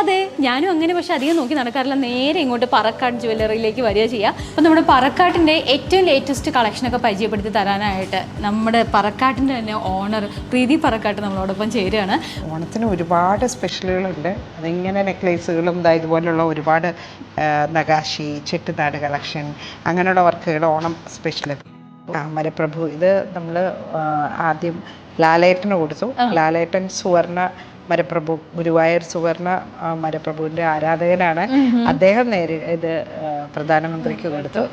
അതെ ഞാനും അങ്ങനെ പക്ഷെ അധികം നോക്കി നടക്കാറില്ല. നേരെ ഇങ്ങോട്ട് പറക്കാട് ജ്വല്ലറിയിലേക്ക് വരിക ചെയ്യുക അപ്പോൾ നമ്മുടെ പറക്കാട്ടിന്റെ ഏറ്റവും ലേറ്റസ്റ്റ് കളക്ഷനൊക്കെ പരിചയപ്പെടുത്തി തരാനായിട്ട് നമ്മുടെ പറക്കാട്ടിന്റെ തന്നെ ഓണർ പ്രീതി പറക്കാട്ട് നമ്മളോടൊപ്പം ചേരുകയാണ്. ഓണത്തിന് ഒരുപാട് സ്പെഷ്യലുകളുണ്ട് അതിങ്ങനെ നെക്ലേസുകളും ഇതാ ഇതുപോലുള്ള ഒരുപാട് നഗാശി ചെട്ടുനാട് കളക്ഷൻ അങ്ങനെയുള്ള വർക്കുകൾ ഓണം സ്പെഷ്യൽ മലപ്രഭു ഇത് നമ്മൾ ആദ്യം ലാലേട്ടന് കൊടുത്തു. ലാലേട്ടൻ സുവർണ മരപ്രഭു ഗുരുവായൂർ സുവർണ മരപ്രഭുവിന്റെ മരപ്രഭുവിന്റെ ആരാധകനാണ് അദ്ദേഹം നേരി ഇത് പ്രധാനമന്ത്രിക്ക് കൊടുത്തു.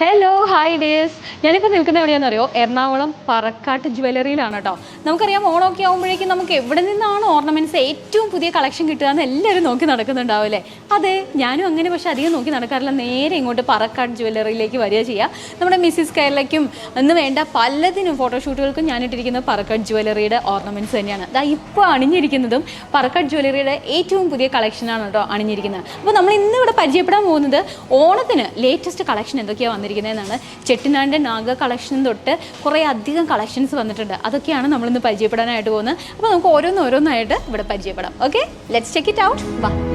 ഹലോ ഹായ് ഡേസ് ഞാനിപ്പോൾ നിൽക്കുന്ന എവിടെയാണെന്ന് അറിയോ എറണാകുളം പറക്കാട്ട് ജ്വല്ലറിയിലാണ് കേട്ടോ. നമുക്കറിയാം ഓണമൊക്കെ ആകുമ്പോഴേക്കും നമുക്ക് എവിടെ നിന്നാണ് ഓർണമെന്റ്സ് ഏറ്റവും പുതിയ കളക്ഷൻ കിട്ടുക എന്ന് എല്ലാവരും നോക്കി നടക്കുന്നുണ്ടാവില്ലേ അതെ ഞാനും അങ്ങനെ പക്ഷേ അധികം നോക്കി നടക്കാറില്ല. നേരെ ഇങ്ങോട്ട് പറക്കാട് ജ്വല്ലറിയിലേക്ക് വരിക ചെയ്യുക നമ്മുടെ മിസ്സിസ് കേരളയ്ക്കും എന്ന് വേണ്ട പലതിനും ഫോട്ടോഷൂട്ടുകൾക്കും ഞാനിട്ടിരിക്കുന്നത് പറക്കാട് ജ്വല്ലറിയുടെ ഓർണമെന്റ്സ് തന്നെയാണ്. അതാ ഇപ്പോൾ അണിഞ്ഞിരിക്കുന്നതും പറക്കാട് ജ്വല്ലറിയുടെ ഏറ്റവും പുതിയ കളക്ഷനാണ് കേട്ടോ അണിഞ്ഞിരിക്കുന്നത്. അപ്പോൾ നമ്മൾ ഇന്ന് ഇവിടെ പരിചയപ്പെടാൻ പോകുന്നത് ഓണത്തിന് ലേറ്റസ്റ്റ് കളക്ഷൻ എന്തൊക്കെയാണ് വന്നിരിക്കുന്നതെന്നാണ്. ചെട്ടിനാടിന്റെ നാഗ കളക്ഷൻ തൊട്ട് കുറേ അധികം കളക്ഷൻസ് വന്നിട്ടുണ്ട്. അതൊക്കെയാണ് നമ്മളിന്ന് പരിചയപ്പെടാനായിട്ട് പോകുന്നത്. അപ്പോൾ നമുക്ക് ഓരോന്നോരോന്നായിട്ട് ഇവിടെ പരിചയപ്പെടാം. Okay let's check it out വാ.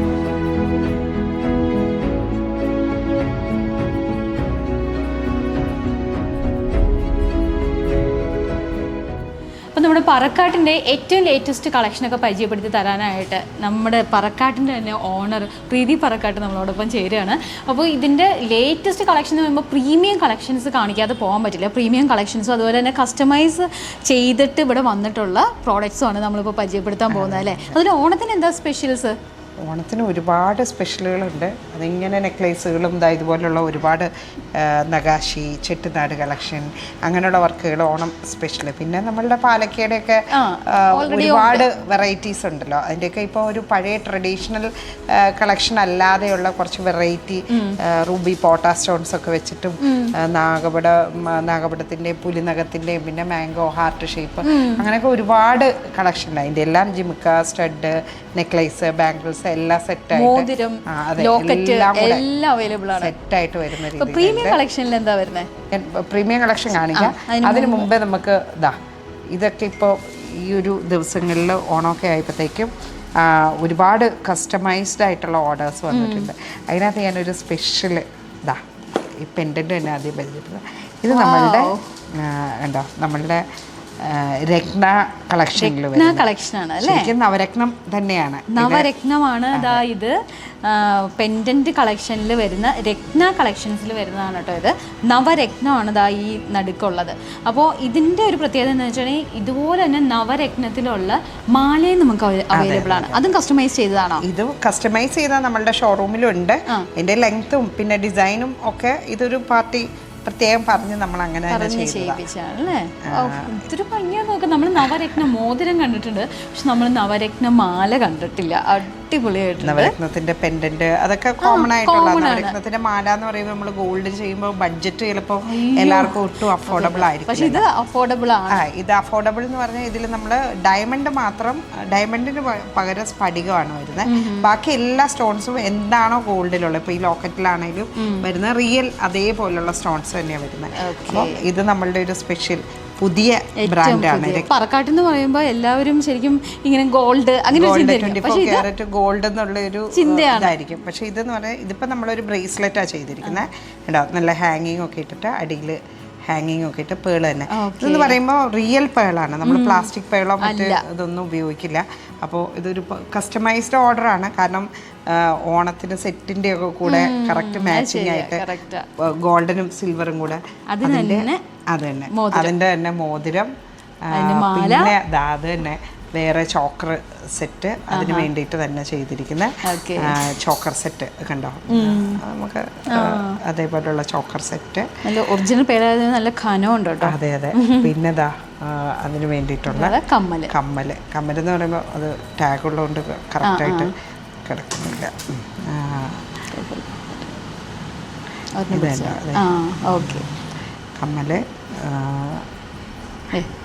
നമ്മുടെ പറക്കാട്ടിന്റെ ഏറ്റവും ലേറ്റസ്റ്റ് കളക്ഷനൊക്കെ പരിചയപ്പെടുത്തി തരാനായിട്ട് നമ്മുടെ പറക്കാട്ടിന്റെ തന്നെ ഓണർ പ്രീതി പറക്കാട്ട് നമ്മളോടൊപ്പം ചേരുകയാണ്. അപ്പോൾ ഇതിന്റെ ലേറ്റസ്റ്റ് കളക്ഷൻ എന്ന് പറയുമ്പോൾ പ്രീമിയം കളക്ഷൻസ് കാണിക്കാതെ പോകാൻ പറ്റില്ല. പ്രീമിയം കളക്ഷൻസും അതുപോലെ തന്നെ കസ്റ്റമൈസ് ചെയ്തിട്ട് ഇവിടെ വന്നിട്ടുള്ള പ്രോഡക്റ്റ്സുമാണ് നമ്മളിപ്പോൾ പരിചയപ്പെടുത്താൻ പോകുന്നത് അല്ലേ? അതിൽ ഓണത്തിന് എന്താ സ്പെഷ്യൽസ് ഓണത്തിന് ഒരുപാട് സ്പെഷ്യലുകളുണ്ട് അതിങ്ങനെ നെക്ലേസുകളും ഇതാ ഇതുപോലുള്ള ഒരുപാട് നഗാശി ചെട്ടുനാട് കളക്ഷൻ അങ്ങനെയുള്ള വർക്കുകൾ ഓണം സ്പെഷ്യൽ പിന്നെ നമ്മളുടെ പാലക്കയുടെയൊക്കെ ഒരുപാട് വെറൈറ്റീസ് ഉണ്ടല്ലോ. അതിന്റെയൊക്കെ ഇപ്പോൾ ഒരു പഴയ ട്രഡീഷണൽ കളക്ഷൻ അല്ലാതെയുള്ള കുറച്ച് വെറൈറ്റി റൂബി പോട്ടാ സ്റ്റോൺസ് ഒക്കെ വെച്ചിട്ടും നാഗപട നാഗപടത്തിന്റെയും പുലിനഗത്തിന്റെയും പിന്നെ മാംഗോ ഹാർട്ട് ഷേപ്പ് അങ്ങനെയൊക്കെ ഒരുപാട് കളക്ഷൻ ഉണ്ട്. അതിന്റെ എല്ലാം ജിമിക്ക സ്റ്റഡ് നെക്ലേസ് ബാംഗിൾസ് എല്ലാം സെറ്റ് സെറ്റായിട്ട് ലോക്കറ്റ് എല്ലാം അവൈലബിൾ ആണ്. സെറ്റ് ആയിട്ട് വരുന്ന പ്രീമിയം കളക്ഷനിൽ എന്താ വരുന്നത് പ്രീമിയം കളക്ഷൻ കാണിക്കാം. അതിന് മുമ്പേ നമുക്ക് ഇതാ ഇതൊക്കെ ഇപ്പോൾ ഈ ഒരു ദിവസങ്ങളിൽ ഓണമൊക്കെ ആയപ്പോഴത്തേക്കും ഒരുപാട് കസ്റ്റമൈസ്ഡ് ആയിട്ടുള്ള ഓർഡേഴ്സ് വന്നിട്ടുണ്ട്. അതിനകത്ത് ഞാനൊരു സ്പെഷ്യൽ ഇതാ ഈ പെൻഡന്റ് തന്നെ ആദ്യം പരിചയപ്പെടുന്നത്. ഇത് നമ്മളുടെ എന്താ കണ്ടോ നമ്മളുടെ രത്ന കളക്ഷനിൽ ആണ് അല്ലേ? നവരത്നം തന്നെയാണ്. നവരത്നമാണ് അതാ. ഇത്. പെൻഡന്റ് കളക്ഷനിൽ വരുന്ന രത്ന കളക്ഷൻസിൽ വരുന്നതാണ് കേട്ടോ ഇത്. നവരത്നമാണ് ഇതാ ഈ നടുക്കുള്ളത്. അപ്പോൾ ഇതിന്റെ ഒരു പ്രത്യേകത എന്ന് വെച്ചിട്ടുണ്ടെങ്കിൽ ഇതുപോലെ തന്നെ നവരത്നത്തിലുള്ള മാലയും നമുക്ക് അവൈലബിൾ ആണ്. അതും. കസ്റ്റമൈസ് ചെയ്തതാണോ? ഇത് കസ്റ്റമൈസ് ചെയ്ത നമ്മളുടെ ഷോറൂമിലുണ്ട് എന്റെ ലെങ്ത്തും പിന്നെ ഡിസൈനും ഒക്കെ ഇതൊരു പാർട്ടി പ്രത്യേകം പറഞ്ഞ് നമ്മൾ അങ്ങനെ ഒത്തിരി പറഞ്ഞ് ചെയ്തതാ. ചെയ്യിപ്പിച്ചാണ് അല്ലേ ഇതൊരു ഭംഗിയാ നോക്കാം. നമ്മൾ നവരത്ന മോതിരം കണ്ടിട്ടുണ്ട്. പക്ഷെ നമ്മൾ നവരത്ന മാല കണ്ടിട്ടില്ല അടിപൊളിയായിട്ടുണ്ട്. നവരത്നത്തിന്റെ പെൻഡന്റ് അതൊക്കെ കോമൺ ആയിട്ടുള്ള നവരത്നത്തിന്റെ മാല എന്ന് പറയുമ്പോൾ നമ്മൾ ഗോൾഡ് ചെയ്യുമ്പോൾ ബഡ്ജറ്റ് ചിലപ്പോൾ എല്ലാവർക്കും ഒട്ടും അഫോർഡബിൾ ആയിരിക്കും പക്ഷെ ഇത് അഫോർഡബിൾ ആണ്. ഇത് അഫോർഡബിൾ എന്ന് പറഞ്ഞാൽ ഇതിൽ നമ്മൾ ഡയമണ്ട് മാത്രം ഡയമണ്ടിന് പകരം സ്ഫടികമാണ് വരുന്നത്. ബാക്കി എല്ലാ സ്റ്റോൺസും എന്താണോ ഗോൾഡിലുള്ളത് ഇപ്പോൾ ഈ ലോക്കറ്റിലാണെങ്കിലും വരുന്ന റിയൽ അതേപോലുള്ള സ്റ്റോൺസ് തന്നെയാണ് വരുന്നത്. അപ്പം ഇത് നമ്മളുടെ ഒരു സ്പെഷ്യൽ പുതിയ ബ്രാൻഡാണ് പറക്കാട്ട് എന്ന് പറയുമ്പോൾ എല്ലാവരും ശരിക്കും ഇങ്ങനെ ഗോൾഡ് അങ്ങനെ ഗോൾഡ് ക്യാരറ്റ് എന്നുള്ള ഒരു. ഇതായിരിക്കും. പക്ഷെ ഇതെന്ന് പറഞ്ഞാൽ ഇതിപ്പോൾ നമ്മളൊരു ബ്രേസ്ലെറ്റാണ് ചെയ്തിരിക്കുന്നത് കേട്ടോ നല്ല ഹാങ്ങിങ് ഒക്കെ ഇട്ടിട്ട് അടിയിൽ ഹാങ്ങിങ് ഒക്കെ ഇട്ട് പേൾ തന്നെ. ഇതെന്ന് പറയുമ്പോൾ റിയൽ പേളാണ്. നമ്മൾ പ്ലാസ്റ്റിക് പേളോ മറ്റ് ഇതൊന്നും ഉപയോഗിക്കില്ല. അപ്പോൾ ഇതൊരു കസ്റ്റമൈസ്ഡ് ഓർഡർ ആണ്. കാരണം ഓണത്തിന് സെറ്റിന്റെ ഒക്കെ കൂടെ കറക്റ്റ് മാച്ചിങ് ആയിട്ട് ഗോൾഡനും സിൽവറും കൂടെ അതിന്റെ തന്നെ അതിന്റെ തന്നെ മോതിരം പിന്നെ അത് തന്നെ. വേറെ ചോക്കർ സെറ്റ് അതിന് വേണ്ടിയിട്ട് തന്നെ ചെയ്തിരിക്കുന്ന. ചോക്കർ സെറ്റ് കണ്ടോ? നമുക്ക് അതേപോലെയുള്ള ചോക്കർ സെറ്റ്. നല്ല ഒറിജിനൽ പേരായത് നല്ല ഖനമുണ്ടോ കേട്ടോ. അതെ അതെ. പിന്നെ ദാ ആ, അതിന് വേണ്ടിയിട്ടുള്ള കമ്മൽ കമ്മൽ. കമ്മൽ. കമ്മൽ എന്ന് പറയുമ്പോൾ അത് ടാഗ് ഉള്ളതുകൊണ്ട് കറക്റ്റായിട്ട് കിടക്കുന്നില്ല. കമ്മൽ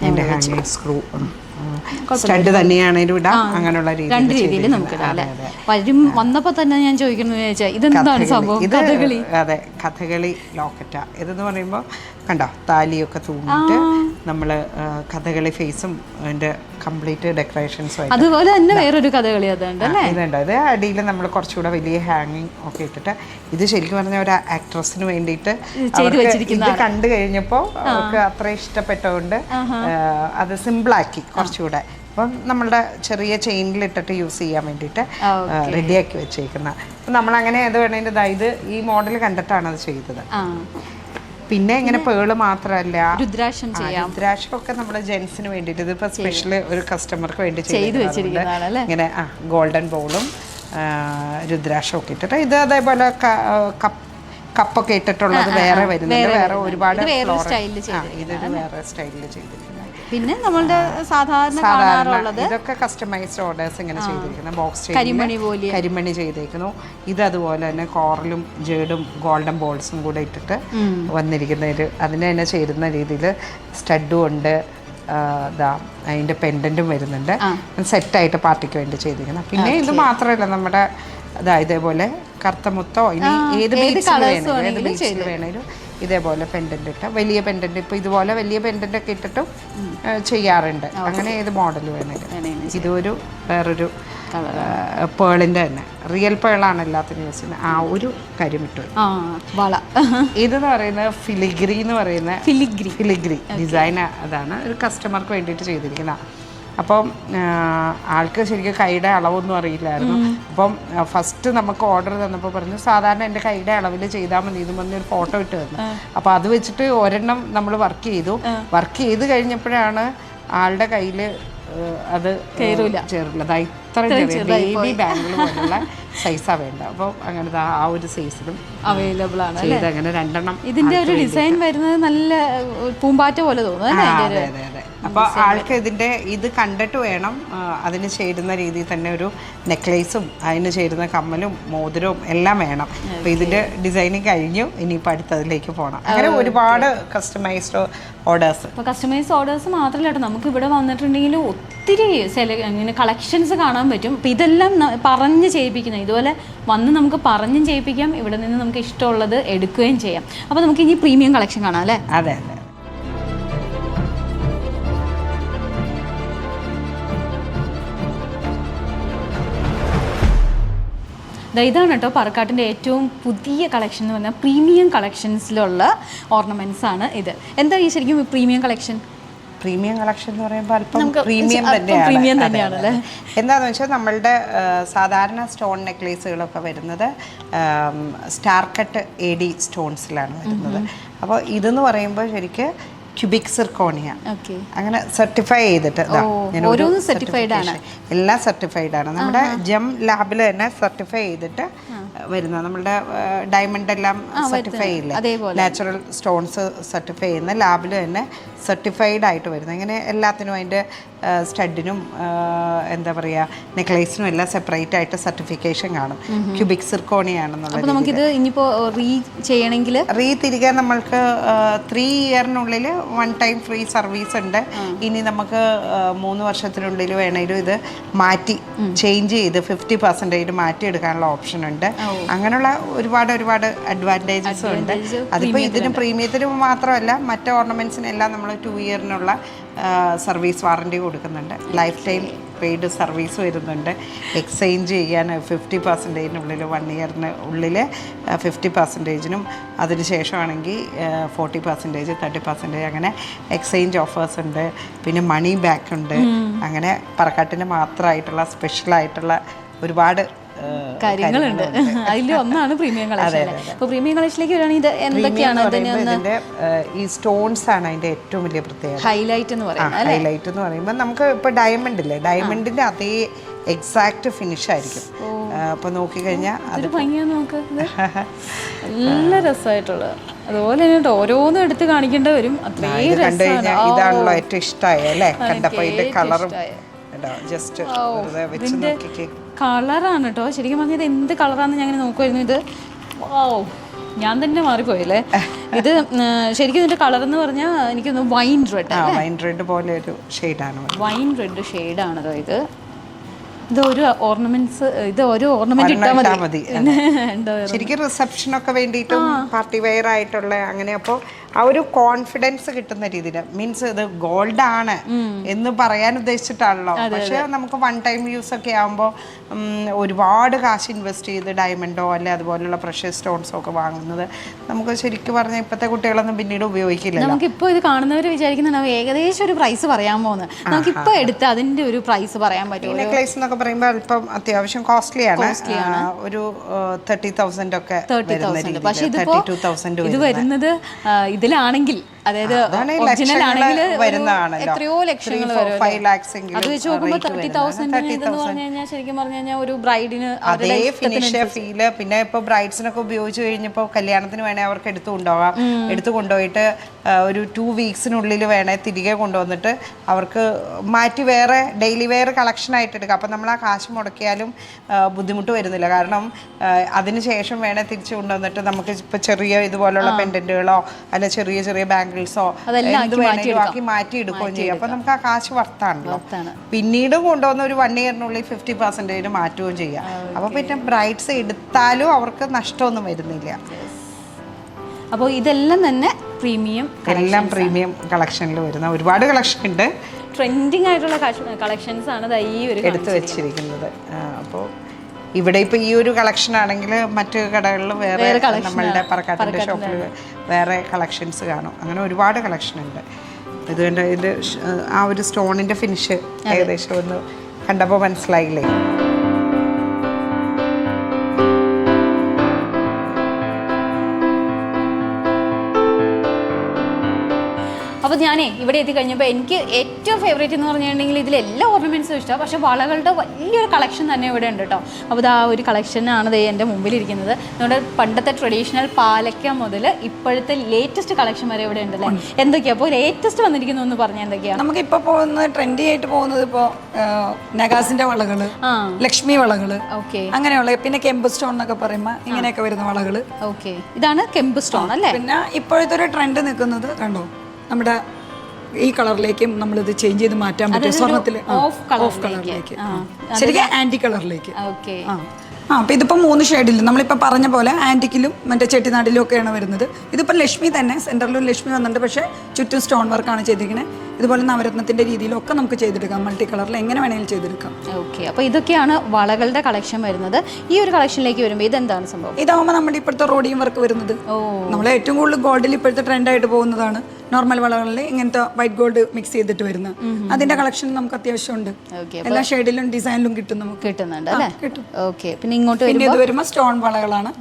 എന്റെ ഹാൻഡ് ഹാങ്ങിങ് സ്ക്രൂ സ്റ്റഡ് തന്നെയാണേലും ഇടാം അങ്ങനെയുള്ള രണ്ട് രീതിയിൽ നമുക്ക് ഇടാം അല്ലേ? വരും വന്നപ്പോ തന്നെ ഞാൻ ചോദിക്കുന്നത് ചോദിച്ചാൽ ഇതെന്താണ് സംഭവം? അതെ കഥകളി ലോക്കറ്റ. ഇതെന്ന് പറയുമ്പോൾ കണ്ടോ താലിയൊക്കെ തൂങ്ങിയിട്ട് നമ്മൾ കഥകളി ഫേസും അതിന്റെ കംപ്ലീറ്റ് ഡെക്കറേഷൻസും അതുപോലെ തന്നെ വേറൊരു കഥകളി അതുണ്ട് ഇതുണ്ട്. അത് അടിയിൽ നമ്മൾ കുറച്ചുകൂടെ വലിയ ഹാങ്ങിങ് ഒക്കെ ഇട്ടിട്ട് ഇത് ശരിക്കും പറഞ്ഞ ഒരു ആക്ട്രസിന് വേണ്ടിയിട്ട് ഇത് കണ്ടു കഴിഞ്ഞപ്പോൾ അവർക്ക് അത്ര ഇഷ്ടപ്പെട്ടതുകൊണ്ട് അത് സിമ്പിളാക്കി കുറച്ചുകൂടെ. അപ്പം നമ്മളുടെ ചെറിയ ചെയിനിൽ ഇട്ടിട്ട് യൂസ് ചെയ്യാൻ വേണ്ടിയിട്ട് റെഡിയാക്കി വെച്ചേക്കുന്ന. അപ്പം നമ്മളങ്ങനെ ഏത് വേണേലും ഇതാ ഇത് ഈ മോഡൽ കണ്ടിട്ടാണ് അത് ചെയ്തത്. പിന്നെ ഇങ്ങനെ പേൾ മാത്രമല്ല രുദ്രാക്ഷം ചെയ്യാം. രുദ്രാക്ഷമൊക്കെ നമ്മുടെ ജെൻസിന് വേണ്ടിയിട്ട് ഇതിപ്പോ സ്പെഷ്യൽ ഒരു കസ്റ്റമർക്ക് വേണ്ടി ചെയ്ത് വെച്ചിരിക്കുന്നതാണ് ഇങ്ങനെ ആ ഗോൾഡൻ ബോളും രുദ്രാക്ഷമൊക്കെ ഇട്ടിട്ട് ഇത് അതേപോലെ കപ്പൊക്കെ ഇട്ടിട്ടുള്ളത് വേറെ വരുന്നുണ്ട്. വേറെ ഒരുപാട് ഇത് ഇതൊരു വേറെ സ്റ്റൈലിൽ ചെയ്തിരിക്കുന്നത് പിന്നെ നമ്മളുടെ സാധാരണ കാണാറുള്ളത് ഇതൊക്കെ കസ്റ്റമൈസ്ഡ് ഓർഡേഴ്സ് ഇങ്ങനെ ചെയ്തിരിക്കുന്നത് ബോക്സ് കരിമണി പോലെ. കരിമണി ചെയ്തേക്കുന്നു ഇത് അതുപോലെ തന്നെ കോറലും ജേഡും ഗോൾഡൻ ബോൾസും കൂടെ ഇട്ടിട്ട് വന്നിരിക്കുന്ന ഒരു അതിന് തന്നെ ചേരുന്ന രീതിയിൽ സ്റ്റഡും ഉണ്ട്. അതിന്റെ അതിന്റെ പെൻഡന്റും വരുന്നുണ്ട്. സെറ്റായിട്ട് പാർട്ടിക്ക് വേണ്ടി ചെയ്തിരിക്കുന്നത് പിന്നെ ഇത് മാത്രമല്ല നമ്മുടെ അതാ ഇതേപോലെ കറുത്ത മുത്തോ ഇനി ഏത് ബീച്ചിൽ വേണേലും ഇതേപോലെ പെൻഡന്റ് ഇട്ട. വലിയ പെൻഡന്റ് ഇപ്പോൾ ഇതുപോലെ വലിയ പെൻഡന്റ് ഒക്കെ ഇട്ടിട്ടും ചെയ്യാറുണ്ട്. അങ്ങനെ ഏത് മോഡൽ വേണമെങ്കിലും ഇതൊരു വേറൊരു പേളിന്റെ തന്നെ. റിയൽ പേളാണ് എല്ലാത്തിനും യൂസ് ചെയ്യുന്നത്. ആ ഒരു കരിമിട്ടു. വള. ഇതെന്ന് പറയുന്നത് ഫിലിഗ്രി എന്ന് പറയുന്ന ഫിലിഗ്രി ഫിലിഗ്രി ഡിസൈൻ അതാണ് ഒരു കസ്റ്റമർക്ക് വേണ്ടിയിട്ട് ചെയ്തിരിക്കുന്ന അപ്പം ആൾക്ക് ശരിക്കും കൈയുടെ അളവൊന്നും അറിയില്ലായിരുന്നു. അപ്പം ഫസ്റ്റ് നമുക്ക് ഓർഡർ തന്നപ്പോൾ പറഞ്ഞു സാധാരണ എന്റെ കൈയുടെ അളവിൽ ചെയ്താൽ മതി എന്ന് പറഞ്ഞ് ഒരു ഫോട്ടോ ഇട്ട് തന്നു. അപ്പോൾ അത് വെച്ചിട്ട് ഒരെണ്ണം നമ്മൾ വർക്ക് ചെയ്തു. വർക്ക് ചെയ്ത് കഴിഞ്ഞപ്പോഴാണ് ആളുടെ കയ്യിൽ അത് ചേറില്ല ദാ ഇത്ര ചെറിയ ബേബി ബാങ്കിൾ പോലുള്ള സൈസാ വേണ്ട അപ്പോൾ അങ്ങനെ ആ ഒരു സൈസിലും അവൈലബിൾ ആണ് അങ്ങനെ രണ്ടെണ്ണം ഇതിന്റെ ഒരു ഡിസൈൻ വരുന്നത് നല്ല പൂമ്പാറ്റ പോലെ തോന്നുന്നു അപ്പോൾ ആൾക്ക് ഇതിന്റെ ഇത് കണ്ടിട്ട് വേണം അതിന് ചേരുന്ന രീതിയിൽ തന്നെ ഒരു നെക്ലേസും അതിന് ചേരുന്ന കമ്മലും മോതിരവും എല്ലാം വേണം. അപ്പോൾ ഇതിന്റെ ഡിസൈനിങ് കഴിഞ്ഞു ഇനിയിപ്പോൾ അടുത്തതിലേക്ക് പോകണം അങ്ങനെ ഒരുപാട് കസ്റ്റമൈസ്ഡ് ഓർഡേഴ്സ് അപ്പോൾ കസ്റ്റമൈസ് ഓർഡേഴ്സ് മാത്രമല്ല കേട്ടോ. നമുക്ക് ഇവിടെ വന്നിട്ടുണ്ടെങ്കിൽ ഒത്തിരി സെല ഇങ്ങനെ കളക്ഷൻസ് കാണാൻ പറ്റും. അപ്പോൾ ഇതെല്ലാം പറഞ്ഞ് ചെയ്യിപ്പിക്കുന്നത് ഇതുപോലെ വന്ന് നമുക്ക് പറഞ്ഞും ചെയ്യിപ്പിക്കാം. ഇവിടെ നിന്ന് നമുക്ക് ഇഷ്ടമുള്ളത് എടുക്കുകയും ചെയ്യാം. അപ്പോൾ നമുക്ക് ഇനി പ്രീമിയം കളക്ഷൻ കാണാം അല്ലേ? അതെ അതെ. ഇതാണ് കേട്ടോ പറക്കാട്ടിന്റെ ഏറ്റവും പുതിയ കളക്ഷൻ എന്ന് പറഞ്ഞാൽ പ്രീമിയം കളക്ഷൻസിലുള്ള ഓർണമെന്റ്സ് ആണ് ഇത്. എന്താ ഈ ശരിക്കും പ്രീമിയം കളക്ഷൻ പ്രീമിയം കളക്ഷൻ എന്ന് പറയുമ്പോൾ അല്പം പ്രീമിയം തന്നെയാണ്. എന്താണെന്ന് വെച്ചാൽ നമ്മളുടെ സാധാരണ സ്റ്റോൺ നെക്ലേസുകളൊക്കെ വരുന്നത് സ്റ്റാർ കട്ട് എ ഡി സ്റ്റോൺസിലാണ് വരുന്നത്. അപ്പോൾ ഇതെന്ന് പറയുമ്പോൾ ശരിക്ക് ക്യൂബിക് സിർക്കോണിയ അങ്ങനെ സർട്ടിഫൈ ചെയ്തിട്ട്. എല്ലാം സർട്ടിഫൈഡ് ആണ്. നമ്മുടെ ജം ലാബിൽ തന്നെ സർട്ടിഫൈ ചെയ്തിട്ട് വരുന്ന നമ്മുടെ ഡയമണ്ട് എല്ലാം സർട്ടിഫൈ ഇല്ല അതേപോലെ. നാച്ചുറൽ സ്റ്റോൺസ് സർട്ടിഫൈ ചെയ്യുന്ന ലാബിൽ തന്നെ സർട്ടിഫൈഡ് ആയിട്ട് വരുന്നത്. ഇങ്ങനെ എല്ലാത്തിനും അതിന്റെ സ്റ്റഡിനും എന്താ പറയുക നെക്ലേസിനും എല്ലാം സെപ്പറേറ്റ് ആയിട്ട് സർട്ടിഫിക്കേഷൻ കാണും. ക്യൂബിക് സിർക്കോണിയാണെന്നുള്ള അപ്പോൾ നമുക്കിത് ഇനിയിപ്പോൾ റീ ചെയ്യണമെങ്കിൽ? റീ തിരികെ നമ്മൾക്ക് ത്രീ ഇയറിനുള്ളിൽ വൺ ടൈം ഫ്രീ സർവീസ് ഉണ്ട്. ഇനി നമുക്ക് മൂന്ന് വർഷത്തിനുള്ളിൽ വേണമെങ്കിലും ഇത് മാറ്റി ചേഞ്ച് ചെയ്ത് ഫിഫ്റ്റി പെർസെന്റേജ് മാറ്റി എടുക്കാനുള്ള ഓപ്ഷൻ ഉണ്ട്. അങ്ങനെയുള്ള ഒരുപാട് ഒരുപാട് അഡ്വാന്റേജസ് ഉണ്ട്. അതിപ്പോൾ ഇതിന് പ്രീമിയത്തിന് മാത്രമല്ല മറ്റ് ഓർണമെന്റ്സിനെല്ലാം നമ്മൾ ടു ഇയറിനുള്ള സർവീസ് വാറണ്ടി കൊടുക്കുന്നുണ്ട്. ലൈഫ് ടൈം പെയ്ഡ് സർവീസ് വരുന്നുണ്ട്. എക്സ്ചേഞ്ച് ചെയ്യാൻ ഫിഫ്റ്റി പെർസെന്റേജിനുള്ളിൽ വൺ ഇയറിന് ഉള്ളിൽ ഫിഫ്റ്റി പെർസെന്റേജിനും അതിന് ശേഷമാണെങ്കിൽ ഫോർട്ടി പെർസെന്റേജ് തേർട്ടി പെർസെന്റേജ് അങ്ങനെ എക്സ്ചേഞ്ച് ഓഫേഴ്സ് ഉണ്ട്. പിന്നെ മണി ബാക്ക് ഉണ്ട്. അങ്ങനെ പറക്കാട്ടിന് മാത്രമായിട്ടുള്ള സ്പെഷ്യലായിട്ടുള്ള ഒരുപാട് കാര്യങ്ങളുണ്ട്. അതിൽ ഒന്നാണ് പ്രീമിയം കളക്ഷൻ. അപ്പോൾ പ്രീമിയം കളക്ഷനിലേക്ക് വരികയാണെങ്കിൽ ഇത് എന്തൊക്കെയാണ്? ഈ സ്റ്റോൺസ് ആണ് അതിന്റെ ഏറ്റവും വലിയ പ്രത്യേകത. ഹൈലൈറ്റ് എന്ന് പറയുന്നത് ഹൈലൈറ്റ് എന്ന് പറയുമ്പോൾ നമുക്ക് ഇപ്പോൾ ഡയമണ്ട് ഇല്ലേ? ഡയമണ്ടിന്റെ അതേ എക്സാക്ട് ഫിനിഷ് ആയിരിക്കും. അപ്പൊ നോക്കിക്കഴിഞ്ഞാൽ അത് ഭംഗിയാണ് നമുക്ക് നല്ല രസമായിട്ടുള്ളത് അതുപോലെ തന്നെ ഓരോന്നും എടുത്ത് കാണിക്കേണ്ടി വരും. അത്രയും കണ്ടു കഴിഞ്ഞാൽ ഇതാണല്ലോ ഏറ്റവും ഇഷ്ടമായ അല്ലേ? കണ്ടപ്പോൾ ഇതിന്റെ കളറും. ജസ്റ്റ് വെച്ച് നോക്കിക്കേ. കളറാണ് കേട്ടോ. ശരിക്കും പറഞ്ഞാൽ ഇത് എന്ത് കളറാന്ന് ഞാൻ ഇങ്ങനെ നോക്കുമായിരുന്നു ഇത് ഓ ഞാൻ തന്നെ മാറിപ്പോയല്ലേ? ഇത് ശരിക്കും ഇതിന്റെ കളർ എന്ന് പറഞ്ഞാൽ എനിക്കൊന്ന് വൈൻ റെഡ് വൈൻ റെഡ് പോലെ ഒരു ഷെയ്ഡാണ് വൈൻ. റെഡ് ഷെയ്ഡാണല്ലോ ഇത്. ഇത് ഒരു ഓർണമെന്റ്സ് ഇത് ഒരു ഓർണമെന്റ് ഇട്ടാൽ ഇട്ടാ മതി. ശരിക്കും റിസപ്ഷനൊക്കെ വേണ്ടിയിട്ടും പാർട്ടി വെയർ ആയിട്ടുള്ള അങ്ങനെ അപ്പോൾ ആ ഒരു കോൺഫിഡൻസ് കിട്ടുന്ന രീതിയിൽ മീൻസ് ഇത് ഗോൾഡ് ആണ് എന്ന് പറയാൻ ഉദ്ദേശിച്ചിട്ടാണല്ലോ. പക്ഷെ നമുക്ക് വൺ ടൈം യൂസ് ഒക്കെ ആകുമ്പോൾ ഒരുപാട് കാശ് ഇൻവെസ്റ്റ് ചെയ്ത് ഡയമണ്ടോ അല്ലെ അതുപോലുള്ള പ്രഷർ സ്റ്റോൺസോ ഒക്കെ വാങ്ങുന്നത് നമുക്ക് ശരിക്കും പറഞ്ഞാൽ ഇപ്പോഴത്തെ കുട്ടികളൊന്നും പിന്നീട് ഉപയോഗിക്കില്ല നമുക്കിപ്പോൾ ഇത് കാണുന്നവർ വിചാരിക്കുന്നുണ്ടാവും ഏകദേശം ഒരു പ്രൈസ് പറയാൻ പോകുന്നത് നമുക്കിപ്പോൾ എടുത്ത് അതിന്റെ ഒരു പ്രൈസ് പറയാൻ പറ്റും നെക്ലേസ് എന്നൊക്കെ പറയുമ്പോൾ അല്പം അത്യാവശ്യം കോസ്റ്റ്ലി ആണ്. ഒരു തേർട്ടി തൗസൻഡ് ഒക്കെ പക്ഷെ ഇത് വരുന്നത് ഇതിലാണെങ്കിൽ അതായത് ഒറിജിനൽ ആണെങ്കിൽ എത്രയോ ലക്ഷങ്ങൾ അത് വെച്ച് നോക്കുമ്പോൾ തേർട്ടി തൗസൻഡ് തൗസൻഡിന് പറഞ്ഞു കഴിഞ്ഞാൽ ശരിക്കും പറഞ്ഞു കഴിഞ്ഞാൽ ഒരു ബ്രൈഡിന് അതേ ഫിനിഷ് ഫീൽ പിന്നെ ഇപ്പൊ ബ്രൈഡ്സിനൊക്കെ ഉപയോഗിച്ച് കഴിഞ്ഞപ്പോൾ കല്യാണത്തിന് വേണേ അവർക്ക് എടുത്തു കൊണ്ടുപോകാം. എടുത്തു കൊണ്ടുപോയിട്ട് ഒരു ടു വീക്സിനുള്ളിൽ വേണേ തിരികെ കൊണ്ടുവന്നിട്ട് അവർക്ക് മാറ്റി വേറെ ഡെയിലി വെയർ കളക്ഷൻ ആയിട്ട് എടുക്കാം. അപ്പം നമ്മൾ ആ കാശ് മുടക്കിയാലും ബുദ്ധിമുട്ട് വരുന്നില്ല. കാരണം അതിന് ശേഷം വേണേ തിരിച്ചു കൊണ്ടുവന്നിട്ട് നമുക്ക് ഇപ്പൊ ചെറിയ ഇതുപോലുള്ള പെൻഡന്റുകളോ അല്ല ചെറിയ ചെറിയ ബാംഗിൾസോ ആക്കി ആക്കി മാറ്റി എടുക്കുകയും ചെയ്യും അപ്പൊ നമുക്ക് ആ കാശ് വർത്താണല്ലോ. വർത്താണ്. പിന്നീട് കൊണ്ടുവന്ന ഒരു വൺ ഇയറിനുള്ളിൽ ഫിഫ്റ്റി പെർസെന്റേജ് മാറ്റുകയും ചെയ്യാം. അപ്പൊ പിന്നെ ബ്രൈറ്റ്സ് എടുത്താലും അവർക്ക് നഷ്ടമൊന്നും വരുന്നില്ല. അപ്പോൾ ഇതെല്ലാം തന്നെ പ്രീമിയം എല്ലാം പ്രീമിയം കളക്ഷനിൽ വരുന്ന ഒരുപാട് കളക്ഷൻ ഉണ്ട്. ട്രെൻഡിങ് ആയിട്ടുള്ള കളക്ഷൻസ് ആണ് ഈ ഒരു എടുത്തു വെച്ചിരിക്കുന്നത്. അപ്പോൾ ഇവിടെ ഇപ്പൊ ഈ ഒരു കളക്ഷൻ ആണെങ്കിൽ മറ്റ് കടകളിൽ വേറെ നമ്മളുടെ പറക്കാട്ടിന്റെ ഷോപ്പിൽ വേറെ കളക്ഷൻസ് കാണും. അങ്ങനെ ഒരുപാട് കളക്ഷൻ ഉണ്ട്. ഇതുകൊണ്ട് ഇതിന്റെ ഷ്- ആ ഒരു സ്റ്റോണിന്റെ ഫിനിഷ് ഏകദേശം ഒന്ന് കണ്ടപ്പോൾ മനസ്സിലായില്ലേ? അപ്പോൾ ഞാനേ ഇവിടെ എത്തി കഴിഞ്ഞപ്പോൾ എനിക്ക് ഏറ്റവും ഫേവറേറ്റ് എന്ന് പറഞ്ഞിട്ടുണ്ടെങ്കിൽ ഇതിൽ എല്ലാ ഓർണമെന്റ്സും ഇഷ്ടമാണ് പക്ഷേ വളകളുടെ വലിയൊരു കളക്ഷൻ തന്നെ ഇവിടെ ഉണ്ട് കേട്ടോ അപ്പോൾ ഇതാ ഒരു കളക്ഷനാണ് ദേ എന്റെ മുമ്പിലിരിക്കുന്നത്. നമ്മുടെ പണ്ടത്തെ ട്രഡീഷണൽ പാലക്ക മുതൽ ഇപ്പോഴത്തെ ലേറ്റസ്റ്റ് കളക്ഷൻ വരെ ഇവിടെ ഉണ്ടല്ലേ? എന്തൊക്കെയാ? അപ്പോൾ ലേറ്റസ്റ്റ് വന്നിരിക്കുന്നു എന്ന് പറഞ്ഞാൽ എന്തൊക്കെയാ? നമുക്കിപ്പോൾ പോകുന്നത് ട്രെൻഡി ആയിട്ട് പോകുന്നത് ഇപ്പോൾ നഗാസിന്റെ വളകൾ ലക്ഷ്മി വളകൾ ഓക്കെ. അങ്ങനെയുള്ള പിന്നെ കെമ്പ് സ്റ്റോൺ എന്നൊക്കെ പറയുമ്പോൾ ഇങ്ങനെയൊക്കെ വരുന്ന വളകൾ ഓക്കെ. ഇതാണ് കെമ്പ് സ്റ്റോൺ അല്ലേ? പിന്നെ ഇപ്പോഴത്തെ ഒരു ട്രെൻഡ് നിൽക്കുന്നത് കണ്ടോ? നമ്മുടെ ഈ കളറിലേക്കും നമ്മളിത് ചേഞ്ച് ചെയ്ത് മാറ്റാൻ പറ്റും. സ്വർണത്തിൽ ഓഫ് കളറിലേക്ക്. ശരിക്കും ആന്റി കളറിലേക്ക്. ആ അപ്പൊ ഇതിപ്പോൾ മൂന്ന് ഷെയ്ഡിൽ നമ്മളിപ്പോൾ പറഞ്ഞ പോലെ ആന്റിക്കിലും മറ്റേ ചെട്ടിനാടിലും ഒക്കെയാണ് വരുന്നത്. ഇതിപ്പോൾ ലക്ഷ്മി തന്നെ സെന്ററിലും ലക്ഷ്മി വന്നിട്ടുണ്ട് പക്ഷേ ചുറ്റും സ്റ്റോൺ വർക്കാണ് ചെയ്തിരിക്കുന്നത് ഇതുപോലെ നവരത്നത്തിന്റെ രീതിയിലൊക്കെ നമുക്ക് ചെയ്തെടുക്കാം. മൾട്ടി കളറിൽ എങ്ങനെ വേണമെങ്കിലും ചെയ്തെടുക്കാം. ഓക്കെ. അപ്പോൾ ഇതൊക്കെയാണ് വളകളുടെ കളക്ഷൻ വരുന്നത്. ഈ ഒരു കളക്ഷനിലേക്ക് വരുമ്പോൾ ഇതെന്താണ് സംഭവം? ഇതാവുമ്പോൾ നമ്മുടെ ഇപ്പോഴത്തെ റോഡിയും വർക്ക് വരുന്നത്. ഓ. നമ്മൾ ഏറ്റവും കൂടുതൽ ഗോൾഡിൽ ഇപ്പോഴത്തെ ട്രെൻഡായിട്ട് പോകുന്നതാണ്. നോർമൽ വളകളിൽ ഇങ്ങനത്തെ വൈറ്റ് ഗോൾഡ് മിക്സ് ചെയ്തിട്ട് വരുന്ന അതിന്റെ കളക്ഷൻ നമുക്ക് അത്യാവശ്യമുണ്ട്. എല്ലാ ഷെയ്ഡിലും ഡിസൈനിലും കിട്ടും നമുക്ക്. കിട്ടുന്നുണ്ട് അല്ലേ? കിട്ടും. ഓക്കെ പിന്നെ ഇങ്ങോട്ട് പിന്നെ ഇത് വരുമ്പോൾ സ്റ്റോൺ വളകളാണ്.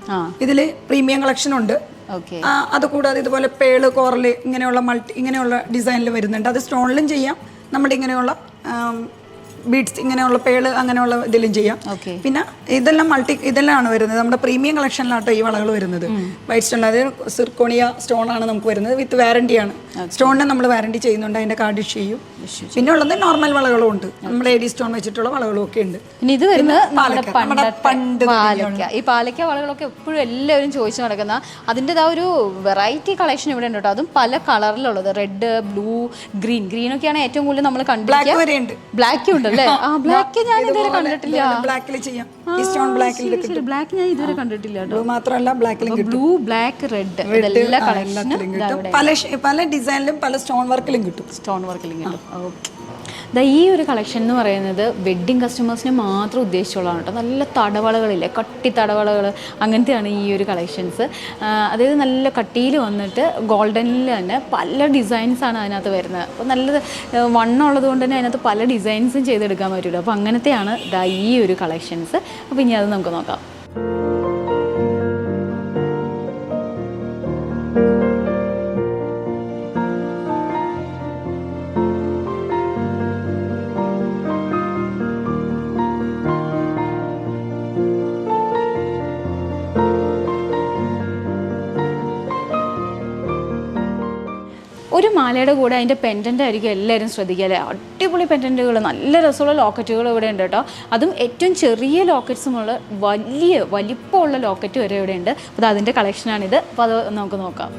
ഇതിൽ ഇതിൽ പ്രീമിയം കളക്ഷൻ ഉണ്ട്. ഓക്കെ ആ, അത് കൂടാതെ ഇതുപോലെ പേൾ കോറൽ ഇങ്ങനെയുള്ള മൾട്ടി ഇങ്ങനെയുള്ള ഡിസൈനിൽ വരുന്നുണ്ട്. അത് സ്റ്റോണിലും ചെയ്യാം. നമ്മുടെ ഇങ്ങനെയുള്ള ബീഡ്സ് ഇങ്ങനെയുള്ള പേൾ അങ്ങനെയുള്ള ഇതിലും ചെയ്യാം. പിന്നെ ഇതെല്ലാം മൾട്ടി ഇതെല്ലാമാണ് വരുന്നത്. നമ്മുടെ പ്രീമിയം കളക്ഷനിലാട്ടോ ഈ വളകൾ വരുന്നത്. വൈറ്റ് സ്റ്റോൺ അതായത് സിർക്കോണിയ സ്റ്റോൺ ആണ് നമുക്ക് വരുന്നത് വിത്ത് വാറണ്ടി ആണ്. സ്റ്റോണിനെ നമ്മൾ വാറണ്ടി ചെയ്യുന്നുണ്ട് അതിന്റെ കാർഡ് ഇഷ്യൂ ചെയ്യും. പിന്നെ ഉള്ളത് നോർമൽ വളകളും ഉണ്ട്. നമ്മൾ എ ഡി സ്റ്റോൺ വെച്ചിട്ടുള്ള വളകളും ഒക്കെ ഉണ്ട്. ഇത് വരുന്നത് പണ്ട് പാലക്ക. ഈ പാലക്ക വളകളൊക്കെ എപ്പോഴും എല്ലാവരും ചോദിച്ചു നടക്കുന്ന അതിന്റെതാ ഒരു വെറൈറ്റി കളക്ഷൻ ഇവിടെ ഉണ്ട് കേട്ടോ അതും പല കളറിലുള്ളത് റെഡ് ബ്ലൂ ഗ്രീൻ ഗ്രീൻ ഒക്കെയാണ് ഏറ്റവും കൂടുതൽ നമ്മൾ കണ്ടു ബ്ലാക്ക് ഉണ്ട് ബ്ലാക്ക് ഉണ്ടല്ലേ. ആ ബ്ലാക്ക് ഞാൻ ഇതുവരെ കണ്ടിട്ടില്ല. ബ്ലാക്കിൽ ചെയ്യാം. ഈ സ്റ്റോൺ ബ്ലാക്കിൽ ബ്ലാക്ക് ഞാൻ ഇതുവരെ കണ്ടിട്ടില്ല കേട്ടോ. മാത്രമല്ല ബ്ലാക്കിലും കിട്ടും. ബ്ലൂ ബ്ലാക്ക് റെഡ് ഇതെല്ലാം കളക്ഷനും പല പല ഡിസൈനിലും പല സ്റ്റോൺ വർക്കിലും കിട്ടും. സ്റ്റോൺ വർക്കിലും കിട്ടും. ഓക്കെ ഈ ഒരു കളക്ഷൻ എന്ന് പറയുന്നത് വെഡ്ഡിങ് കസ്റ്റമേഴ്സിനെ മാത്രം ഉദ്ദേശിച്ചുള്ളതാണ് കേട്ടോ. നല്ല തടവളകളില്ലേ കട്ടി തടവളകൾ അങ്ങനത്തെയാണ് ഈ ഒരു കളക്ഷൻസ് അതായത് നല്ല കട്ടിയിൽ വന്നിട്ട് ഗോൾഡനിൽ തന്നെ പല ഡിസൈൻസാണ് അതിനകത്ത് വരുന്നത്. അപ്പോൾ നല്ലത് വണ്ണുള്ളത് കൊണ്ട് തന്നെ അതിനകത്ത് പല ഡിസൈൻസും ചെയ്തെടുക്കാൻ പറ്റുമല്ലോ അപ്പോൾ അങ്ങനത്തെയാണ് ഈ ഒരു കളക്ഷൻസ് അപ്പോൾ ഇനി അത് നമുക്ക് നോക്കാം. ഒരു മാലയുടെ കൂടെ അതിന്റെ പെൻഡന്റ് ആയിരിക്കും എല്ലാവരും ശ്രദ്ധിക്കുക അല്ലേ അടിപൊളി പെൻഡന്റുകൾ നല്ല രസമുള്ള ലോക്കറ്റുകൾ ഇവിടെ ഉണ്ട് കേട്ടോ. അതും ഏറ്റവും ചെറിയ ലോക്കറ്റ്സുമുള്ള വലിയ വലിപ്പമുള്ള ലോക്കറ്റ് വരെ ഇവിടെ ഉണ്ട്. അപ്പോൾ അത് അതിന്റെ കളക്ഷനാണിത് അപ്പോൾ അത് നമുക്ക് നോക്കാം.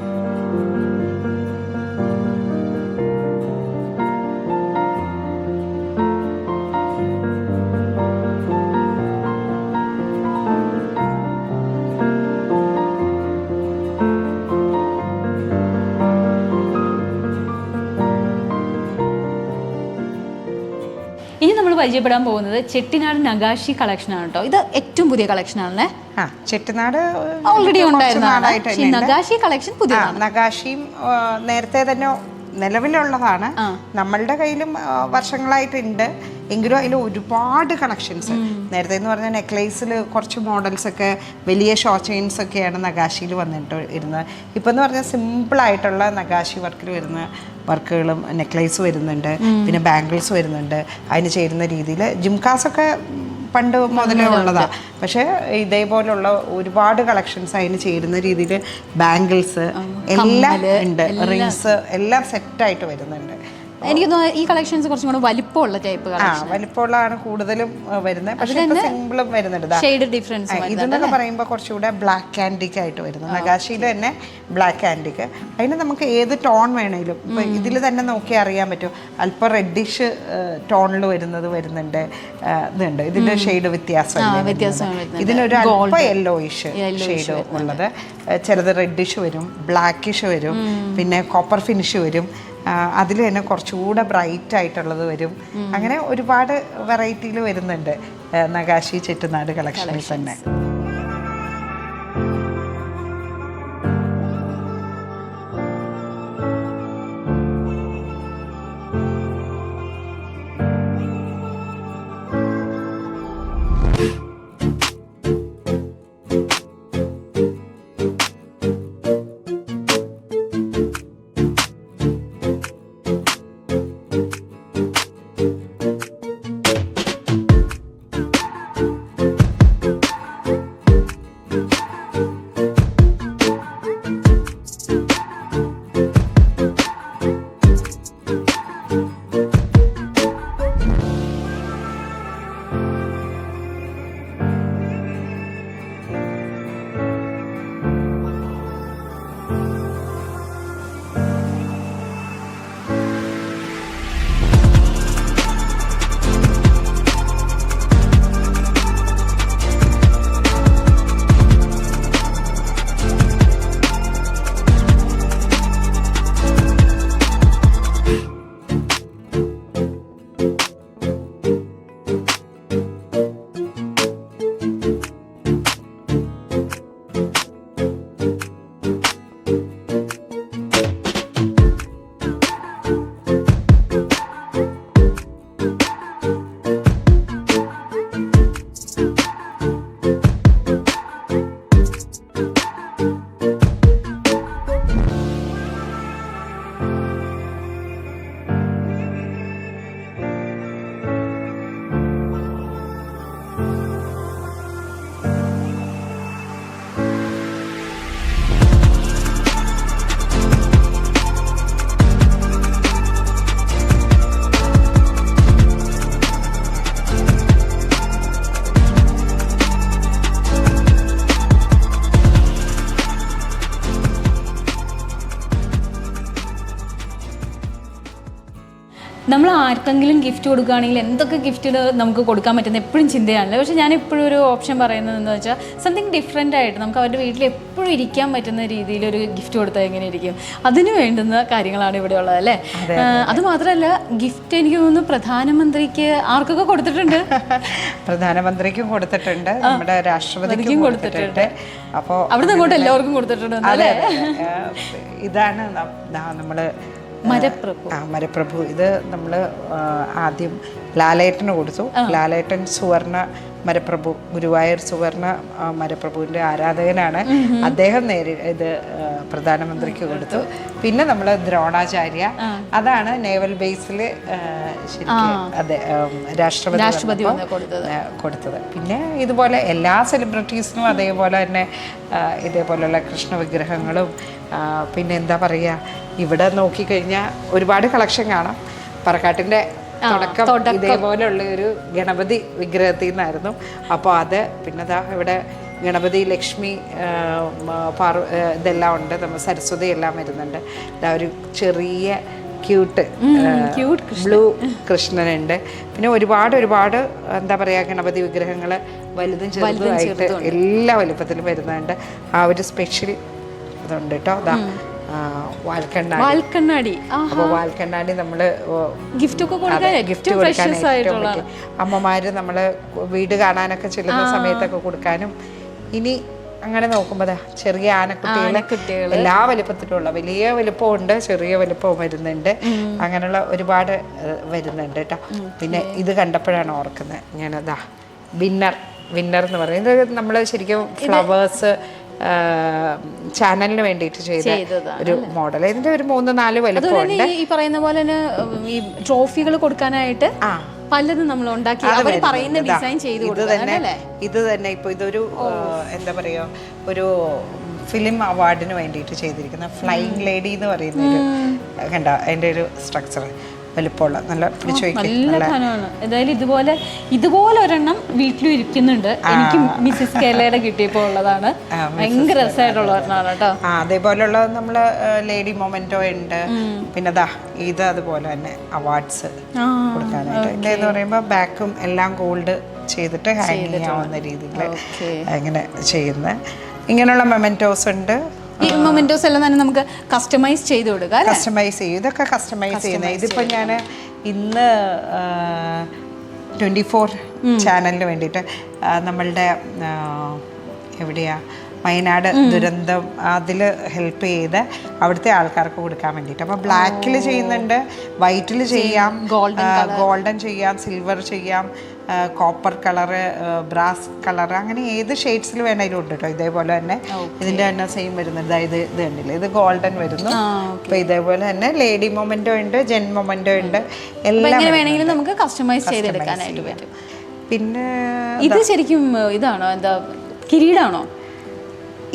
പരിചയപ്പെടാൻ പോകുന്നത് ചെട്ടിനാട് നഗാഷി കളക്ഷനാണ് കേട്ടോ. ഇത് ഏറ്റവും പുതിയ കളക്ഷനാണല്ലേ ചെട്ടിനാട് ഓൾറെഡി ഉണ്ടായിരുന്നതാണ്. നഗാഷി കളക്ഷൻ പുതിയ നഗാഷിയും നേരത്തെ തന്നെ നിലവിലുള്ളതാണ്. നമ്മളുടെ കയ്യിലും വർഷങ്ങളായിട്ടുണ്ട് എങ്കിലും അതിൽ ഒരുപാട് കളക്ഷൻസ് നേരത്തെ എന്ന് പറഞ്ഞാൽ നെക്ലേസിൽ കുറച്ച് മോഡൽസ് ഒക്കെ വലിയ ഷോ ചെയിൻസ് ഒക്കെയാണ് നഗാശിയിൽ വന്നിട്ട് ഇരുന്നത് ഇപ്പം എന്ന് പറഞ്ഞാൽ സിമ്പിളായിട്ടുള്ള നഗാശി വർക്കിൽ വരുന്ന വർക്കുകളും നെക്ലേസ് വരുന്നുണ്ട്. പിന്നെ ബാംഗിൾസ് വരുന്നുണ്ട്. അതിന് ചേരുന്ന രീതിയിൽ ജിംകാസൊക്കെ പണ്ട് മുതലേ ഉള്ളതാ. പക്ഷേ ഇതേപോലുള്ള ഒരുപാട് കളക്ഷൻസ് അതിന് ചേരുന്ന രീതിയിൽ ബാംഗിൾസ് എല്ലാം ഉണ്ട്. റിങ്സ് എല്ലാം സെറ്റായിട്ട് വരുന്നുണ്ട്. എനിക്ക് ഈ കളക്ഷൻസ് കുറച്ചും കൂടെ വലിപ്പമുള്ള ടൈപ്പ് ആ വലിപ്പമുള്ളതാണ് കൂടുതലും വരുന്നത്. പക്ഷേ സിമ്പിളും വരുന്നുണ്ട്. ഷെയ്ഡ് ഡിഫറൻസ് ഇതെന്നൊക്കെ പറയുമ്പോൾ കുറച്ചുകൂടെ ബ്ലാക്ക് ആന്റിക് ആയിട്ട് വരുന്നു. നഗാശിയിൽ തന്നെ ബ്ലാക്ക് ആന്റിക് അതിന് നമുക്ക് ഏത് ടോൺ വേണേലും ഇപ്പൊ ഇതിൽ തന്നെ നോക്കി അറിയാൻ പറ്റും. അല്പം റെഡിഷ് ടോണിൽ വരുന്നത് വരുന്നുണ്ട് ഇതുണ്ട്. ഇതിന്റെ ഷെയ്ഡ് വ്യത്യാസം വ്യത്യാസം ഇതിനൊരു അല്പ യെല്ലോയിഷ് ഷെയ്ഡ് ഉള്ളത്. ചിലത് റെഡിഷ് വരും ബ്ലാക്കിഷ് വരും പിന്നെ കോപ്പർ ഫിനിഷ് വരും. അതിൽ തന്നെ കുറച്ചുകൂടെ ബ്രൈറ്റ് ആയിട്ടുള്ളത് വരും. അങ്ങനെ ഒരുപാട് വെറൈറ്റിയിൽ വരുന്നുണ്ട് നഗാശി ചെറ്റുനാട് കളക്ഷനിൽ തന്നെ. നമ്മൾ ആർക്കെങ്കിലും ഗിഫ്റ്റ് കൊടുക്കുകയാണെങ്കിൽ എന്തൊക്കെ ഗിഫ്റ്റ് നമുക്ക് കൊടുക്കാൻ പറ്റുന്ന എപ്പോഴും ചിന്തയാണല്ലോ. പക്ഷേ ഞാൻ എപ്പോഴും ഒരു ഓപ്ഷൻ പറയുന്നത് എന്ന് വെച്ചാൽ സംതിങ് ഡിഫറെന്റ് ആയിട്ട് നമുക്ക് അവരുടെ വീട്ടിൽ എപ്പോഴും ഇരിക്കാൻ പറ്റുന്ന രീതിയിൽ ഒരു ഗിഫ്റ്റ് കൊടുത്താൽ എങ്ങനെ ഇരിക്കും? അതിന് വേണ്ടുന്ന കാര്യങ്ങളാണ് ഇവിടെ ഉള്ളത് അല്ലേ? അത് മാത്രമല്ല ഗിഫ്റ്റ് എനിക്ക് തോന്നുന്നു പ്രധാനമന്ത്രിക്ക് ആർക്കൊക്കെ കൊടുത്തിട്ടുണ്ട്? പ്രധാനമന്ത്രിക്കും കൊടുത്തിട്ടുണ്ട് നമ്മുടെ രാഷ്ട്രപതിക്കും കൊടുത്തിട്ടുണ്ട്. അപ്പോൾ അവിടുന്ന് അങ്ങോട്ട് എല്ലാവർക്കും കൊടുത്തിട്ടുണ്ട്. ആ, ഇതാണ് നമ്മൾ മരപ്രഭു. ആ മരപ്രഭു. ഇത് നമ്മൾ ആദ്യം ലാലേട്ടന് കൊടുത്തു. ലാലേട്ടൻ സുവർണ മരപ്രഭു ഗുരുവായൂർ സുവർണ മരപ്രഭുവിന്റെ മരപ്രഭുവിന്റെ ആരാധകനാണ് അദ്ദേഹം നേരി ഇത് പ്രധാനമന്ത്രിക്ക് കൊടുത്തു. പിന്നെ നമ്മൾ ദ്രോണാചാര്യ. അതാണ് നേവൽ ബേസിൽ അതെ രാഷ്ട്രപതി കൊടുത്തത്. പിന്നെ ഇതുപോലെ എല്ലാ സെലിബ്രിറ്റീസിനും അതേപോലെ തന്നെ ഇതേപോലെയുള്ള കൃഷ്ണ വിഗ്രഹങ്ങളും പിന്നെ എന്താ പറയുക ഇവിടെ നോക്കിക്കഴിഞ്ഞാൽ ഒരുപാട് കളക്ഷൻ കാണാം. പറക്കാട്ടിന്റെ തുടക്കം ഇതേപോലെയുള്ള ഒരു ഗണപതി വിഗ്രഹത്തിൽ നിന്നായിരുന്നു അപ്പോൾ അത് പിന്നെ ദാ ഇവിടെ ഗണപതി ലക്ഷ്മി പാർ ഇതെല്ലാം ഉണ്ട്. നമ്മൾ സരസ്വതി എല്ലാം വരുന്നുണ്ട്. ഇതാ ഒരു ചെറിയ ക്യൂട്ട് ബ്ലൂ കൃഷ്ണനുണ്ട്. പിന്നെ ഒരുപാട് ഒരുപാട് എന്താ പറയുക ഗണപതി വിഗ്രഹങ്ങൾ വലുതും ചെറുതുമായിട്ട് എല്ലാ വലുപ്പത്തിലും വരുന്നുണ്ട്. ആ ഒരു സ്പെഷ്യൽ ഇതുണ്ട് കേട്ടോ അതാ വാൽക്കണ്ണാടി. വാൽക്കണ്ണാടി. നമ്മൾ ഗിഫ്റ്റ് ഒക്കെ കൊടുക്കാൻ ഗിഫ്റ്റ് കൊടുക്കാൻ ഏറ്റവും അമ്മമാര് നമ്മൾ വീട് കാണാനൊക്കെ ചെല്ലുന്ന സമയത്തൊക്കെ കൊടുക്കാനും. ഇനി അങ്ങനെ നോക്കുമ്പോ ചെറിയ ആനക്കുട്ടികളെ ആനക്കുട്ടികൾ. എല്ലാ വലിപ്പത്തിലുള്ള വലിയ വലിപ്പമുണ്ട് ചെറിയ വലിപ്പവും വരുന്നുണ്ട്. അങ്ങനെയുള്ള ഒരുപാട് വരുന്നുണ്ട് കേട്ടോ പിന്നെ ഇത് കണ്ടപ്പോഴാണ് ഓർക്കുന്നത്. ഞാനതാ വിന്നർ. വിന്നർ എന്ന് പറയുന്നത് നമ്മൾ നമ്മൾ ശരിക്കും ഫ്ലവേഴ്സ് ചാനലിന് വേണ്ടിയിട്ട് ചെയ്ത ഒരു മോഡൽ. ഇതിന്റെ ഒരു മൂന്ന് നാല് വലുപ്പമുണ്ട്. ഈ- പറയുന്ന പോലെ ഈ ട്രോഫികൾ കൊടുക്കാനായിട്ട് പലതും നമ്മൾ ഉണ്ടാക്കി അവർ പറയുന്ന ഡിസൈൻ ചെയ്തു ഇത് തന്നെ ഇത് തന്നെ ഇപ്പൊ ഇതൊരു എന്താ പറയാ ഒരു ഫിലിം അവാർഡിന് വേണ്ടിയിട്ട് ചെയ്തിരിക്കുന്ന ഫ്ലൈയിങ് ലേഡി എന്ന് പറയുന്ന ഒരു കണ്ട അതിന്റെ ഒരു സ്ട്രക്ചർ വലിപ്പമുള്ള നല്ല പിടിച്ചു നല്ല ഖനമാണ് എന്തായാലും ഇതുപോലെ ഇതുപോലെ ഒരെണ്ണം വീട്ടിലും ഇരിക്കുന്നുണ്ട്. എനിക്ക് മിസ്സിസ് കേരളയുടെ കിട്ടിയപ്പോൾ ഉള്ളതാണ്. ഭയങ്കര രസമായിട്ടുള്ള ഒരെണ്ണമാണ് കേട്ടോ. ആ അതേപോലെയുള്ള നമ്മൾ ലേഡി മൊമെന്റോ ഉണ്ട്. പിന്നെ ദാ ഇത് അതുപോലെ തന്നെ അവാർഡ്സ് കൊടുക്കാനായിട്ട്. ഇതിന്റെ എന്ന് പറയുമ്പോൾ ബാക്കും എല്ലാം ഗോൾഡ് ചെയ്തിട്ട് ഹാങ് ചെയ്യാവുന്ന രീതിയിൽ അങ്ങനെ ചെയ്യുന്ന ഇങ്ങനെയുള്ള മെമെന്റോസ് ഉണ്ട്. ഈ മൊമെന്റോസ് എല്ലാം തന്നെ നമുക്ക് കസ്റ്റമൈസ് ചെയ്ത് കൊടുക്കുക കസ്റ്റമൈസ് ചെയ്യും. ഇതൊക്കെ കസ്റ്റമൈസ് ചെയ്യുന്നത്. ഇതിപ്പോൾ ഞാൻ ഇന്ന് ട്വന്റി ഫോർ ചാനലിന് വേണ്ടിയിട്ട് നമ്മളുടെ എവിടെയാ വയനാട് ദുരന്തം അതിൽ ഹെൽപ്പ് ചെയ്ത് അവിടുത്തെ ആൾക്കാർക്ക് കൊടുക്കാൻ വേണ്ടിയിട്ട്. അപ്പോൾ ബ്ലാക്കിൽ ചെയ്യുന്നുണ്ട് വൈറ്റിൽ ചെയ്യാം ഗോൾഡൻ ചെയ്യാം സിൽവർ ചെയ്യാം കോപ്പർ കളറ് ബ്രാസ് കളർ അങ്ങനെ ഏത് ഷെയ്ഡ്സിൽ വേണമെങ്കിലും ഉണ്ട് കേട്ടോ ഇതേപോലെ തന്നെ ഇതിന്റെ തന്നെ സെയിം വരുന്നുണ്ട് അതായത് ഇത് കണ്ടില്ല? ഇത് ഗോൾഡൻ വരുന്നു. അപ്പൊ ഇതേപോലെ തന്നെ ലേഡി മൊമെന്റോ ഉണ്ട് ജെൻ മൊമെന്റോ ഉണ്ട്. എല്ലാം വേണമെങ്കിലും നമുക്ക് കസ്റ്റമൈസ് ചെയ്തെടുക്കാനായിട്ട് പറ്റും. പിന്നെ ഇത് ശരിക്കും ഇതാണോ? എന്താ കിരീടാണോ?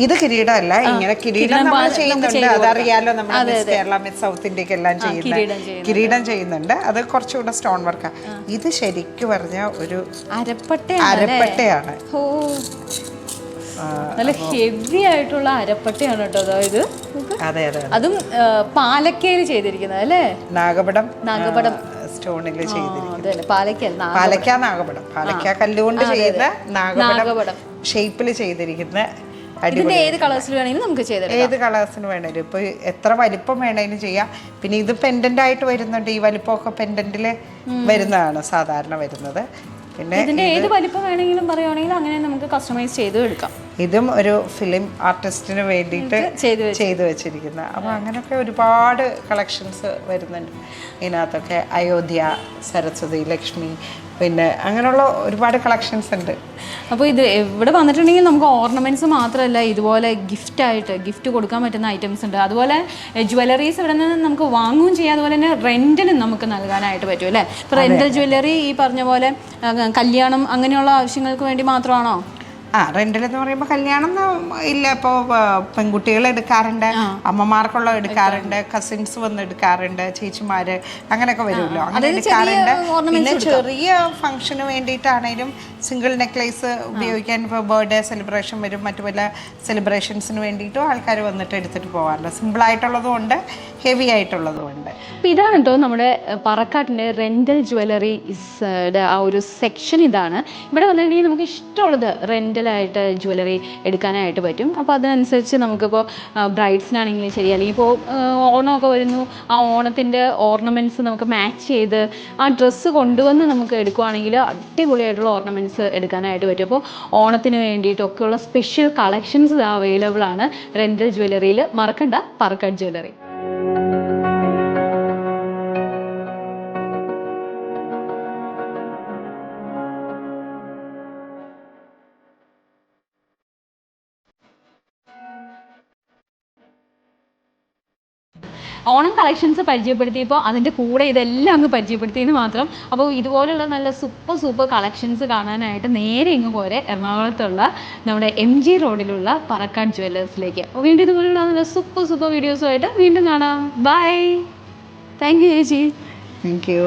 ഇത് കിരീടമല്ല ഇങ്ങനെ കിരീടം നമ്മൾ ചെയ്യുന്നുണ്ട്. അതറിയാലോ നമ്മൾ മിസ് കേരള മിസ് സൗത്ത് ഇന്ത്യയ്ക്ക് എല്ലാം ചെയ്യുന്ന കിരീടം ചെയ്യുന്നുണ്ട്. അത് കുറച്ചുകൂടെ സ്റ്റോൺ വർക്കാ ഇത് ശരിക്കും പറഞ്ഞ ഒരു അരപ്പട്ടയാണ്. നല്ല ഹെവി ആയിട്ടുള്ള അരപ്പട്ടയാണ് കേട്ടോ അതായത് അതെ അതെ അതെ. പാലക്കയിൽ ചെയ്തിരിക്കുന്നത് അല്ലേ? നാഗപടം നാഗപടം. സ്റ്റോണിൽ ചെയ്തിരിക്കുന്നത്. പാലക്ക നാഗപടം. പാലക്ക കല്ലുകൊണ്ട് ചെയ്ത നാഗപടം. ഷേപ്പിൽ ചെയ്തിരിക്കുന്ന ഇതിന്റെ ഏത് കളേഴ്സിൽ വേണമെങ്കിലും നമുക്ക് ചെയ്തെടുക്കാം. ഏത് കളേഴ്സിന് വേണേലും. ഇപ്പൊ എത്ര വലിപ്പം വേണേലും ചെയ്യാം. പിന്നെ ഇത് പെൻഡന്റ് ആയിട്ട് വരുന്നുണ്ട്. ഈ വലിപ്പമൊക്കെ പെൻഡന്റിൽ വരുന്നതാണ് സാധാരണ വരുന്നത്. പിന്നെ ഇതിന്റെ ഏത് വലിപ്പം വേണമെങ്കിലും പറയുവാണെങ്കിൽ അങ്ങനെ നമുക്ക് കസ്റ്റമൈസ് ചെയ്ത് എടുക്കാം. ഇതും ഒരു ഫിലിം ആർട്ടിസ്റ്റിന് വേണ്ടിയിട്ട് ചെയ്തു വെച്ചിരിക്കുന്ന. അപ്പോൾ അങ്ങനെയൊക്കെ ഒരുപാട് കളക്ഷൻസ് വരുന്നുണ്ട്. ഇതിനകത്തൊക്കെ അയോധ്യ സരസ്വതി ലക്ഷ്മി പിന്നെ അങ്ങനെയുള്ള ഒരുപാട് കളക്ഷൻസ് ഉണ്ട്. അപ്പോൾ ഇത് ഇവിടെ വന്നിട്ടുണ്ടെങ്കിൽ നമുക്ക് ഓർണമെന്റ്സ് മാത്രമല്ല ഇതുപോലെ ഗിഫ്റ്റ് ആയിട്ട് ഗിഫ്റ്റ് കൊടുക്കാൻ പറ്റുന്ന ഐറ്റംസ് ഉണ്ട്. അതുപോലെ ജ്വല്ലറീസ് ഇവിടെ നിന്ന് നമുക്ക് വാങ്ങുകയും ചെയ്യാം. അതുപോലെ തന്നെ റെന്റിനും നമുക്ക് നൽകാനായിട്ട് പറ്റും അല്ലേ? ഇപ്പോൾ റെന്റൽ ജ്വല്ലറി ഈ പറഞ്ഞ പോലെ കല്യാണം അങ്ങനെയുള്ള ആവശ്യങ്ങൾക്ക് വേണ്ടി മാത്രമാണോ? ആ റെന്റിൽ എന്ന് പറയുമ്പോൾ കല്യാണം ഇല്ല ഇപ്പോൾ പെൺകുട്ടികൾ എടുക്കാറുണ്ട് അമ്മമാർക്കുള്ള എടുക്കാറുണ്ട് കസിൻസ് വന്ന് എടുക്കാറുണ്ട് ചേച്ചിമാര് അങ്ങനെയൊക്കെ വരുമല്ലോ. അങ്ങനെ എടുക്കാറുണ്ട്. പിന്നെ ചെറിയ ഫംഗ്ഷന് വേണ്ടിയിട്ടാണേലും സിംഗിൾ നെക്ലേസ് ഉപയോഗിക്കാൻ ഇപ്പോൾ ബർത്ത്ഡേ സെലിബ്രേഷൻ വരും മറ്റു പല സെലിബ്രേഷൻസിന് വേണ്ടിയിട്ടും ആൾക്കാർ വന്നിട്ട് എടുത്തിട്ട് പോകാറുണ്ട് ഉണ്ട്. ഹെവി ആയിട്ടുള്ളതുകൊണ്ട് അപ്പോൾ ഇതാണ് കേട്ടോ നമ്മുടെ പറക്കാട്ടിന്റെ റെന്റൽ ജ്വല്ലറി ആ ഒരു സെക്ഷൻ ഇതാണ്. ഇവിടെ വന്നിട്ടുണ്ടെങ്കിൽ നമുക്ക് ഇഷ്ടമുള്ളത് റെന്റലായിട്ട് ജ്വല്ലറി എടുക്കാനായിട്ട് പറ്റും. അപ്പോൾ അതിനനുസരിച്ച് നമുക്കിപ്പോൾ ബ്രൈഡ്സിനാണെങ്കിലും ശരി അല്ലെങ്കിൽ ഇപ്പോൾ ഓണമൊക്കെ വരുന്നു ആ ഓണത്തിന്റെ ഓർണമെന്റ്സ് നമുക്ക് മാച്ച് ചെയ്ത് ആ ഡ്രസ്സ് കൊണ്ടുവന്ന് നമുക്ക് എടുക്കുവാണെങ്കിൽ അടിപൊളിയായിട്ടുള്ള ഓർണമെന്റ്സ് എടുക്കാനായിട്ട് പറ്റും. അപ്പോൾ ഓണത്തിന് വേണ്ടിയിട്ടൊക്കെയുള്ള സ്പെഷ്യൽ കളക്ഷൻസ് അവൈലബിൾ ആണ്. റെന്റൽ ജ്വല്ലറിയിൽ മറക്കണ്ട പറക്കാട് ജ്വല്ലറി കളക്ഷൻസ് പരിചയപ്പെടുത്തിയപ്പോൾ അതിന്റെ കൂടെ ഇതെല്ലാം അങ്ങ് പരിചയപ്പെടുത്തിയെന്ന് മാത്രം. അപ്പോൾ ഇതുപോലുള്ള നല്ല സൂപ്പർ സൂപ്പർ കളക്ഷൻസ് കാണാനായിട്ട് നേരെ ഇങ്ങ് പോരെ എറണാകുളത്തുള്ള നമ്മുടെ എം ജി റോഡിലുള്ള പറക്കാട് ജ്വല്ലേഴ്സിലേക്ക് അപ്പോൾ വീണ്ടും ഇതുപോലുള്ള നല്ല സൂപ്പർ സൂപ്പർ വീഡിയോസുമായിട്ട് വീണ്ടും കാണാം. ബൈ താങ്ക് യു ചേച്ചി. Thank you